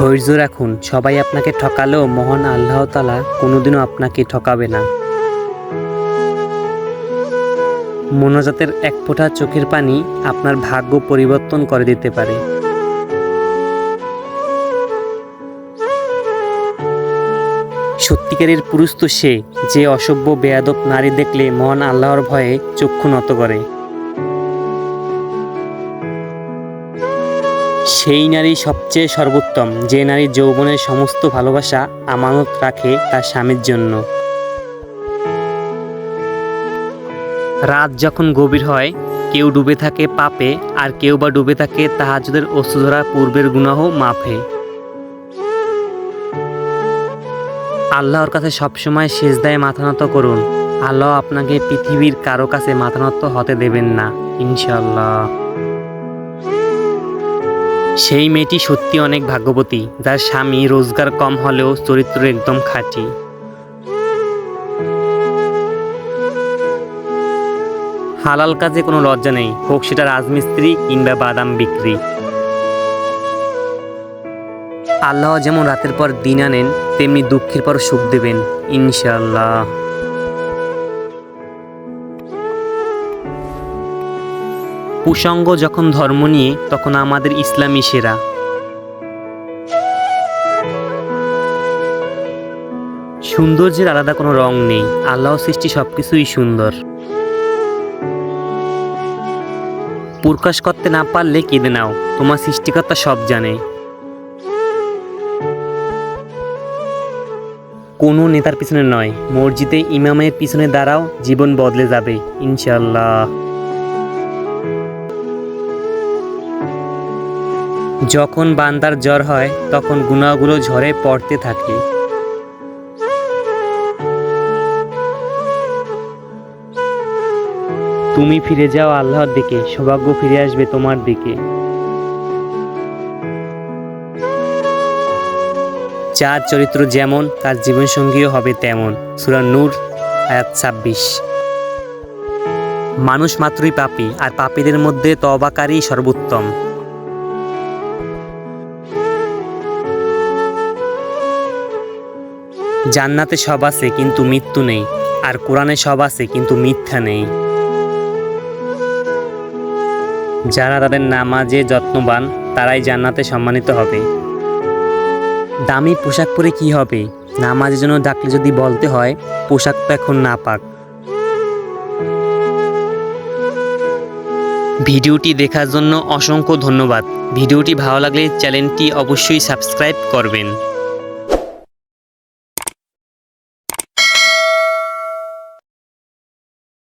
ধৈর্য রাখুন, সবাই আপনাকে ঠকালেও মহান আল্লাহ তালা কোনোদিনও আপনাকে ঠকাবে না। মোনাজাতের এক ফোঁটা চোখের পানি আপনার ভাগ্য পরিবর্তন করে দিতে পারে। সত্যিকারের পুরুষ তো সে, যে অসভ্য, বেয়াদব নারী দেখলে মহান আল্লাহর ভয়ে চক্ষু নত করে। সেই নারী সবচেয়ে সর্বোত্তম। যে নারী যৌবনের সমস্ত ভালোবাসা আমানত রাখে তার স্বামীর জন্য। রাত যখন গভীর হয়, কেউ ডুবে থাকে পাপে, আর কেউ বা ডুবে থাকে তাহাজুদের অস্ত্রধরা পূর্বের গুনাহ মাফে। আল্লাহর কাছে সবসময় শেষদায় মাথা নত করুন। আল্লাহ আপনাকে পৃথিবীর কারও কাছে মাথা নত হতে দেবেন না ইনশাল্লাহ সেই মেয়েটি সত্যি অনেক ভাগ্যবতী, যার স্বামী রোজগার কম হলেও চরিত্র একদম খাঁটি। হালাল কাজে কোনো লজ্জা নেই, হোক সেটা রাজমিস্ত্রি কিংবা বাদাম বিক্রি। আল্লাহ যেমন রাতের পর দিন আনেন, তেমনি দুঃখের পর সুখ দেবেন ইনশাল্লাহ কুসঙ্গ যখন ধর্ম নিয়ে, তখন আমাদের ইসলামী সেরা। সৌন্দর্যের আলাদা কোনো রং নেই, আল্লাহ সৃষ্টি সবকিছুই সুন্দর। প্রকাশ করতে না পারলে কেঁদে নাও, তোমার সৃষ্টিকর্তা সব জানে। কোনো নেতার পিছনে নয়, মসজিদে ইমামের পিছনে দাঁড়াও, জীবন বদলে যাবে ইনশাল্লাহ যখন বান্দার জ্বর হয়, তখন গুণাগুলো ঝরে পড়তে থাকে। তুমি ফিরে যাও আল্লাহর দিকে, সৌভাগ্য ফিরে আসবে তোমার দিকে। যার চরিত্র যেমন, তার জীবনসঙ্গীও হবে তেমন। সুরা নূর, আয়াত ছাব্বিশ। মানুষ মাত্রই পাপী, আর পাপীদের মধ্যে তবাকারী সর্বোত্তম। জান্নাতে সব আছে কিন্তু মৃত্যু নেই, আর কোরআনে সব আছে কিন্তু মিথ্যা নেই। যারা তাদের নামাজে যত্নবান, তারাই জান্নাতে সম্মানিত হবে। দামি পোশাক পরে কি হবে? নামাজের জন্য ডাকলে যদি বলতে হয়, পোশাক তো এখন না পাক ভিডিওটি দেখার জন্য অসংখ্য ধন্যবাদ। ভিডিওটি ভালো লাগলে চ্যানেলটি অবশ্যই সাবস্ক্রাইব করবেন।